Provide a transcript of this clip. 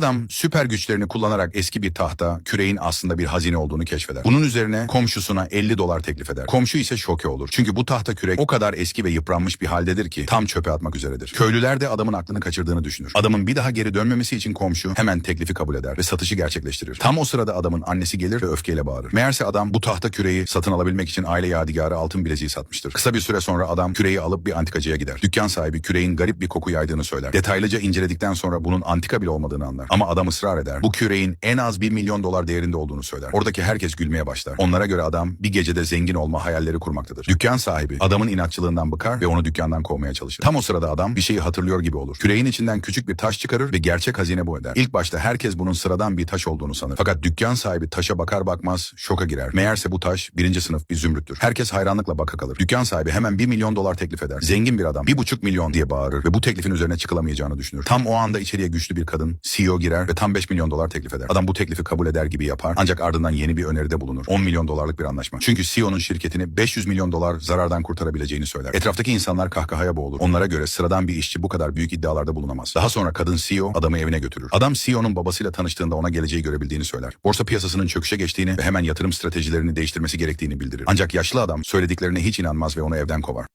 Adam süper güçlerini kullanarak eski bir tahta, küreğin aslında bir hazine olduğunu keşfeder. Bunun üzerine komşusuna 50 dolar teklif eder. Komşu ise şoke olur. Çünkü bu tahta kürek o kadar eski ve yıpranmış bir haldedir ki tam çöpe atmak üzeredir. Köylüler de adamın aklını kaçırdığını düşünür. Adamın bir daha geri dönmemesi için komşu hemen teklifi kabul eder ve satışı gerçekleştirir. Tam o sırada adamın annesi gelir ve öfkeyle bağırır. Meğerse adam bu tahta küreği satın alabilmek için aile yadigarı altın bileziği satmıştır. Kısa bir süre sonra adam küreği alıp bir antikacıya gider. Dükkan sahibi küreğin garip bir koku yaydığını söyler. Detaylıca inceledikten sonra bunun antika bile olmadığını anlar. Ama adam ısrar eder. Bu küreğin en az 1 milyon dolar değerinde olduğunu söyler. Oradaki herkes gülmeye başlar. Onlara göre adam bir gecede zengin olma hayalleri kurmaktadır. Dükkan sahibi adamın inatçılığından bıkar ve onu dükkandan kovmaya çalışır. Tam o sırada adam bir şeyi hatırlıyor gibi olur. Küreğin içinden küçük bir taş çıkarır ve gerçek hazine bu eder. İlk başta herkes bunun sıradan bir taş olduğunu sanır. Fakat dükkan sahibi taşa bakar bakmaz şoka girer. Meğerse bu taş birinci sınıf bir zümrüttür. Herkes hayranlıkla baka kalır. Dükkan sahibi hemen 1 milyon dolar teklif eder. Zengin bir adam 1,5 milyon diye bağırır ve bu teklifin üzerine çıkılamayacağını düşünür. Tam o anda içeriye güçlü bir kadın CEO girer ve tam 5 milyon dolar teklif eder. Adam bu teklifi kabul eder gibi yapar ancak ardından yeni bir öneride bulunur. 10 milyon dolarlık bir anlaşma. Çünkü CEO'nun şirketini 500 milyon dolar zarardan kurtarabileceğini söyler. Etraftaki insanlar kahkahaya boğulur. Onlara göre sıradan bir işçi bu kadar büyük iddialarda bulunamaz. Daha sonra kadın CEO adamı evine götürür. Adam CEO'nun babasıyla tanıştığında ona geleceği görebildiğini söyler. Borsa piyasasının çöküşe geçtiğini ve hemen yatırım stratejilerini değiştirmesi gerektiğini bildirir. Ancak yaşlı adam söylediklerine hiç inanmaz ve onu evden kovar.